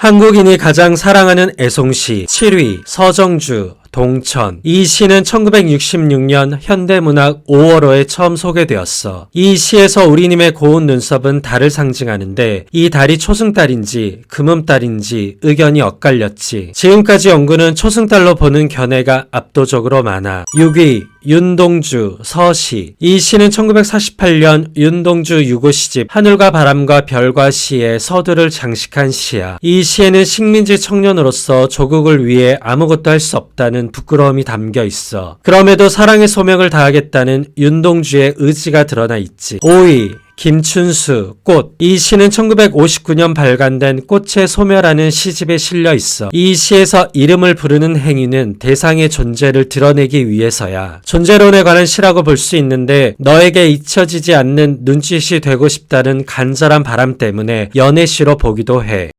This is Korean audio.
한국인이 가장 사랑하는 애송시 7위 서정주 동천 이 시는 1966년 현대문학 5월호에 처음 소개되었어. 이 시에서 우리님의 고운 눈썹은 달을 상징하는데 이 달이 초승달인지 금음달인지 의견이 엇갈렸지. 지금까지 연구는 초승달로 보는 견해가 압도적으로 많아. 6위 윤동주 서시 이 시는 1948년 윤동주 유고 시집 하늘과 바람과 별과 시에 서두를 장식한 시야. 이 시에는 식민지 청년으로서 조국을 위해 아무것도 할 수 없다는 부끄러움이 담겨 있어. 그럼에도 사랑의 소명을 다하겠다는 윤동주의 의지가 드러나 있지. 5위 김춘수 꽃. 이 시는 1959년 발간된 꽃의 소멸하는 시집에 실려 있어. 이 시에서 이름을 부르는 행위는 대상의 존재를 드러내기 위해서야. 존재론에 관한 시라고 볼 수 있는데 너에게 잊혀지지 않는 눈짓이 되고 싶다는 간절한 바람 때문에 연애시로 보기도 해.